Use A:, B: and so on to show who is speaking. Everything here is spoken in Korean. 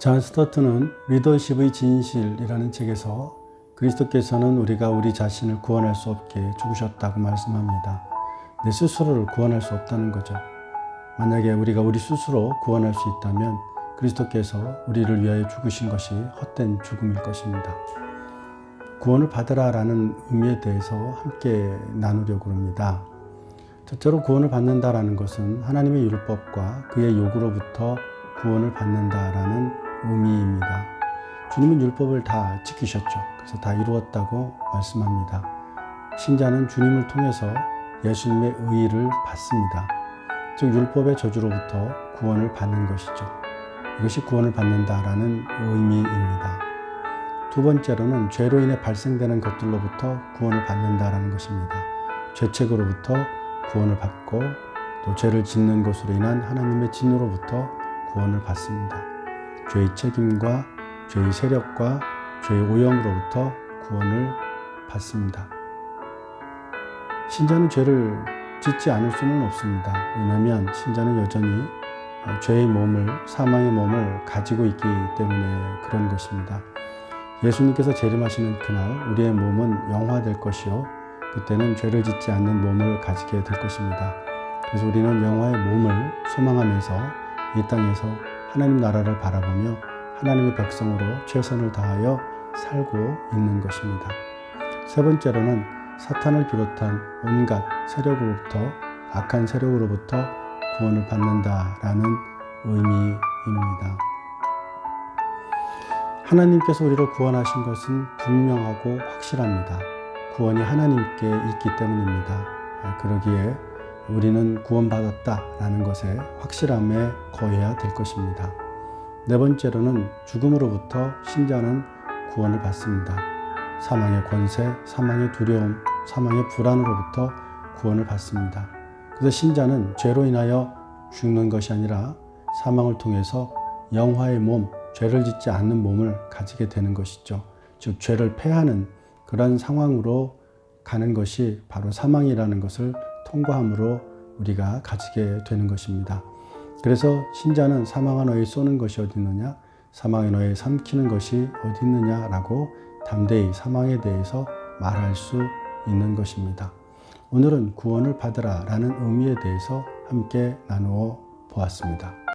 A: 존 스토트는 리더십의 진실이라는 책에서 그리스도께서는 우리가 우리 자신을 구원할 수 없게 죽으셨다고 말씀합니다. 내 스스로를 구원할 수 없다는 거죠. 만약에 우리가 우리 스스로 구원할 수 있다면 그리스도께서 우리를 위하여 죽으신 것이 헛된 죽음일 것입니다. 구원을 받으라 라는 의미에 대해서 함께 나누려고 합니다. 첫째로 구원을 받는다라는 것은 하나님의 율법과 그의 요구로부터 구원을 받는다라는. 주님은 율법을 다 지키셨죠. 그래서 다 이루었다고 말씀합니다. 신자는 주님을 통해서 예수님의 의의를 받습니다. 즉 율법의 저주로부터 구원을 받는 것이죠. 이것이 구원을 받는다라는 의미입니다. 두 번째로는 죄로 인해 발생되는 것들로부터 구원을 받는다라는 것입니다. 죄책으로부터 구원을 받고 또 죄를 짓는 것으로 인한 하나님의 진노로부터 구원을 받습니다. 죄의 책임과 죄의 세력과 죄의 오염으로부터 구원을 받습니다. 신자는 죄를 짓지 않을 수는 없습니다. 왜냐하면 신자는 여전히 죄의 몸을, 사망의 몸을 가지고 있기 때문에 그런 것입니다. 예수님께서 재림하시는 그날 우리의 몸은 영화될 것이요. 그때는 죄를 짓지 않는 몸을 가지게 될 것입니다. 그래서 우리는 영화의 몸을 소망하면서 이 땅에서 하나님 나라를 바라보며 하나님의 백성으로 최선을 다하여 살고 있는 것입니다. 세 번째로는 사탄을 비롯한 온갖 세력으로부터 악한 세력으로부터 구원을 받는다라는 의미입니다. 하나님께서 우리를 구원하신 것은 분명하고 확실합니다. 구원이 하나님께 있기 때문입니다. 그러기에 우리는 구원받았다라는 것에 확실함에 거해야 될 것입니다. 네 번째로는 죽음으로부터 신자는 구원을 받습니다. 사망의 권세, 사망의 두려움, 사망의 불안으로부터 구원을 받습니다. 그래서 신자는 죄로 인하여 죽는 것이 아니라 사망을 통해서 영화의 몸, 죄를 짓지 않는 몸을 가지게 되는 것이죠. 즉, 죄를 패하는 그런 상황으로 가는 것이 바로 사망이라는 것을 통과함으로 우리가 가지게 되는 것입니다. 그래서 신자는 사망한 너에 쏘는 것이 어디 있느냐? 사망의 너에 삼키는 것이 어디 있느냐라고 담대히 사망에 대해서 말할 수 있는 것입니다. 오늘은 구원을 받으라 라는 의미에 대해서 함께 나누어 보았습니다.